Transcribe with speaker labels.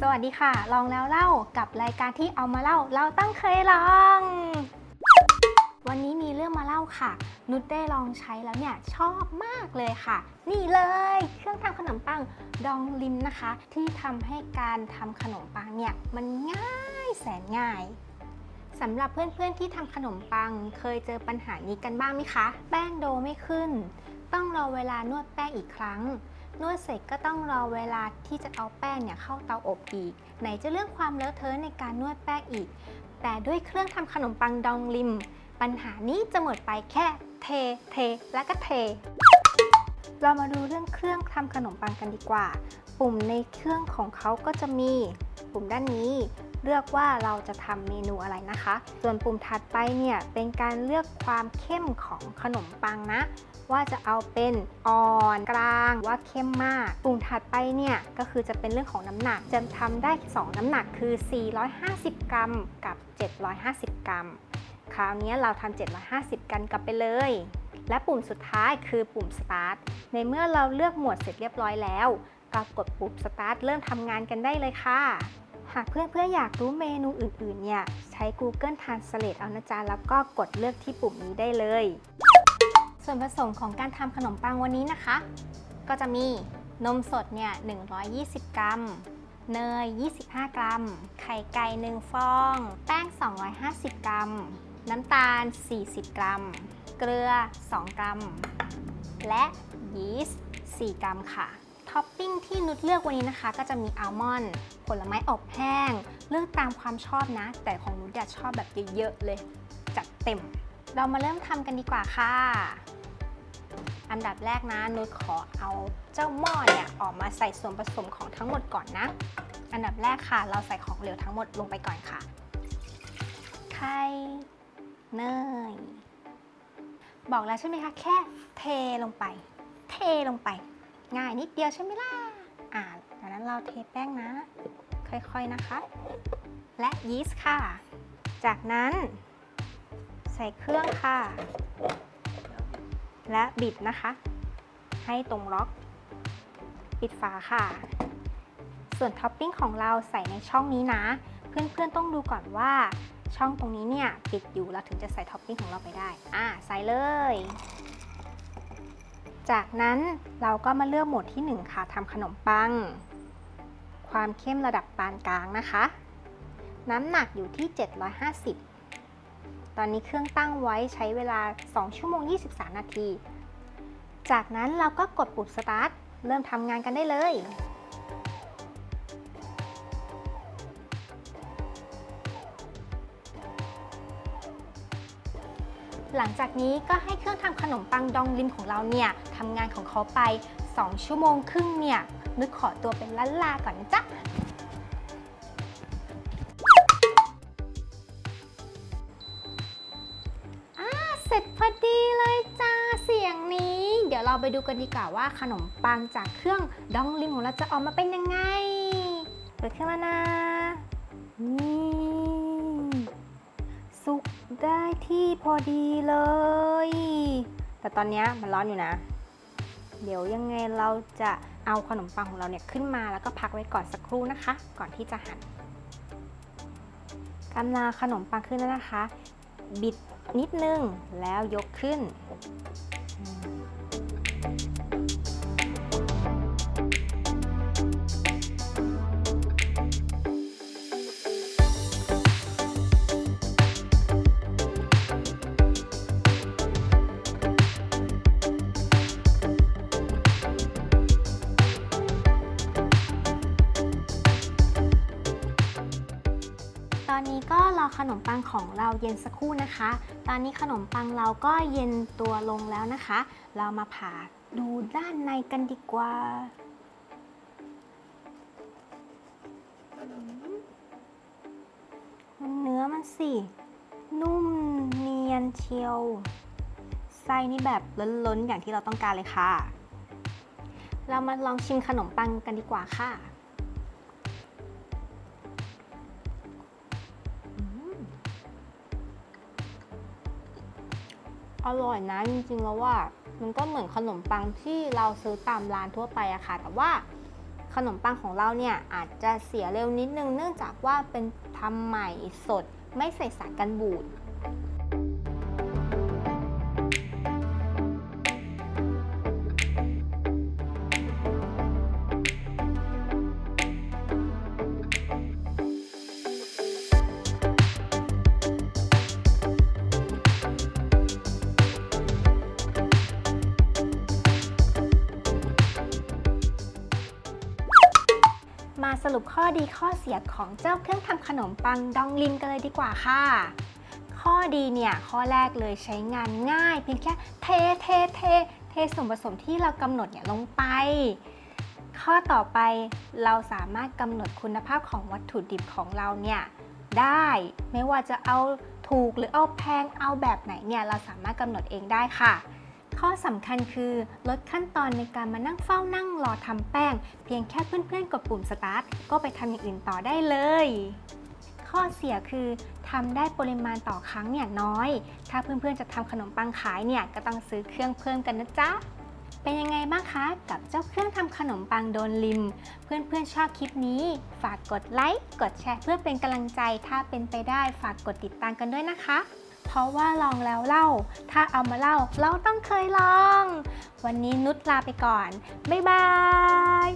Speaker 1: สวัสดีค่ะ ลองแล้วเล่ากับรายการที่เอามาเล่า เราตั้งเคยลอง วันนี้มีเรื่องมาเล่าค่ะ นุชได้ลองใช้แล้วเนี่ยชอบมากเลยค่ะ นี่เลย เครื่องทำขนมปังดองลิมนะคะ ที่ทำให้การทำขนมปังเนี่ยมันง่ายแสนง่ายสำหรับเพื่อนๆที่ทำขนมปังเคยเจอปัญหานี้กันบ้างไหมคะ แป้งโดไม่ขึ้น ต้องรอเวลานวดแป้งอีกครั้ง นวดเสร็จก็ต้องรอเวลาที่จะเอาแป้งเนี่ยเข้าเตาอบอีก ไหนจะเรื่องความเลอะเทอะในการนวดแป้งอีก แต่ด้วยเครื่องทำขนมปังดองลิม ปัญหานี้จะหมดไปแค่เท เท และก็เท เรามาดูเรื่องเครื่องทำขนมปังกันดีกว่า ปุ่มในเครื่องของเขาก็จะมี ปุ่มด้านนี้ เลือกว่าเราจะทำเมนูอะไรนะคะ ส่วนปุ่มถัดไปเนี่ยเป็นการเลือกความเข้มของขนมปังนะ ว่าจะเอาเป็นอ่อนกลางว่าเข้มมาก ปุ่มถัดไปเนี่ยก็คือจะเป็นเรื่องของน้ำหนัก จะทำได้ 2 น้ำหนักคือ 450 กรัมกับ 750 กรัม คราวนี้เราทำ750 กันกลับไปเลยและปุ่มสุดท้ายคือปุ่ม start ในเมื่อเราเลือกหมวดเสร็จเรียบร้อยแล้ว ก็กดปุ่ม start เริ่มทำงานกันได้เลยค่ะ หากเพื่อนๆอยากรู้เมนูอื่นๆ เนี่ย ใช้ Google Translate เอานะจ๊ะ แล้วก็กดเลือกที่ปุ่มนี้ได้เลย ส่วนผสมของการทำขนมปังวันนี้นะคะ ก็จะมีนมสดเนี่ย 120 กรัม เนย 25 กรัม ไข่ไก่ 1 ฟอง แป้ง 250 กรัม น้ำตาล 40 กรัม เกลือ 2 กรัม และยีสต์ 4 กรัมค่ะ ท็อปปิ้งที่นุชเลือกวันนี้นะคะ ก็จะมีอัลมอนด์ผลไม้อบแห้ง เลือกตามความชอบนะ แต่ของนุชอยากชอบแบบเยอะๆเลย จัดเต็ม เรามาเริ่มทำกันดีกว่าค่ะ อันดับแรกนะ นุชขอเอาเจ้าหม้อเนี่ยออกมาใส่ส่วนผสมของทั้งหมดก่อนนะ อันดับแรกค่ะ เราใส่ของเหลวทั้งหมดลงไปก่อนค่ะ ไข่ เนย บอกแล้วใช่ไหมคะ แค่เทลงไป เทลงไป ง่ายนิดเดียวใช่ไหมล่ะ อ่าดังนั้นเราเทแป้งนะ ค่อยๆนะคะ และยีสต์ค่ะ จากนั้น ใส่เครื่องค่ะ และบิดนะคะ ให้ตรงล็อก ปิดฝาค่ะ ส่วนท็อปปิ้งของเราใส่ในช่องนี้นะ เพื่อนๆต้องดูก่อนว่าช่องตรงนี้เนี่ย ปิดอยู่เราถึงจะใส่ท็อปปิ้งของเราไปได้ อ่า ใส่เลย จากนั้นเราก็มาเลือกโหมดที่ 1 ค่ะทำขนมปัง ความเข้มระดับปานกลางนะคะ น้ำหนักอยู่ที่ 750 ตอนนี้เครื่องตั้งไว้ใช้เวลา 2 ชั่วโมง 23 นาที จากนั้นเราก็กดปุ่มสตาร์ทเริ่มทำงานกันได้เลย หลังจากนี้ก็ให้เครื่องทำขนมปังดองลิมของเราเนี่ยทำงานของเขาไป 2 ชั่วโมงครึ่งเนี่ยนึกขอตัวเป็นล้านลาก่อนนะจ๊ะอ่าเสร็จพอดีเลยจ้าเสียงนี้ เดี๋ยวเราไปดูกันดีกว่าว่าขนมปังจากเครื่องดองลิมของเราจะออกมาเป็นยังไงเปิดขึ้นมานะนี่ ได้ที่พอดีเลย แต่ตอนนี้มันร้อนอยู่นะ เดี๋ยวยังไงเราจะเอาขนมปังของเราเนี่ยขึ้นมาแล้วก็พักไว้ก่อนสักครู่นะคะ ก่อนที่จะหั่นกำลังขนมปังขึ้นแล้วนะคะ บิดนิดนึงแล้วยกขึ้น ขนมปังของเราเย็นสักครู่นะคะ ตอนนี้ขนมปังเราก็เย็นตัวลงแล้วนะคะ เรามาผ่าดูด้านในกันดีกว่า เนื้อมันสิ นุ่มเนียนเชียว ไส้นี่แบบล้นๆ อย่างที่เราต้องการเลยค่ะ เรามาลองชิมขนมปังกันดีกว่าค่ะ อร่อยนะจริงๆแล้วว่ามันก็เหมือนขนมปังที่เราซื้อตามร้านทั่วไปอะค่ะ แต่ว่าขนมปังของเราเนี่ยอาจจะเสียเร็วนิดนึง เนื่องจากว่าเป็นทำใหม่สดไม่ใส่สารกันบูด มาสรุปข้อดีข้อเสียของเจ้าเครื่องทำขนมปังดองลิมกันเลยดีกว่าค่ะ ข้อดีเนี่ย ข้อแรกเลยใช้งานง่ายเพียงแค่เทเทเทเทส่วนผสมที่เรากำหนดเนี่ยลงไป ข้อต่อไปเราสามารถกำหนดคุณภาพของวัตถุดิบของเราเนี่ยได้ไม่ว่าจะเอาถูกหรือเอาแพงเอาแบบไหนเนี่ยเราสามารถกำหนดเองได้ค่ะ ข้อสำคัญคือ ลดขั้นตอนในการมานั่งเฝ้านั่งรอทำแป้ง เพียงแค่เพื่อนๆ กดปุ่มสตาร์ทก็ไปทำอย่างอื่นต่อได้เลย ข้อเสียคือทำได้ปริมาณต่อครั้งเนี่ยน้อย ถ้าเพื่อนๆ จะทำขนมปังขายเนี่ยก็ต้องซื้อเครื่องเพิ่มกันนะจ๊ะเป็นยังไงบ้างคะกับเจ้าเครื่องทำขนมปังโดนลิม เพื่อนๆชอบคลิปนี้ ฝากกดไลค์กดแชร์เพื่อเป็นกำลังใจถ้าเป็นไปได้ฝากกดติดตามกันด้วยนะคะ เพราะว่าลองแล้วเล่า ถ้าเอามาเล่า เราต้องเคยลอง วันนี้นุชลาไปก่อน บ๊ายบาย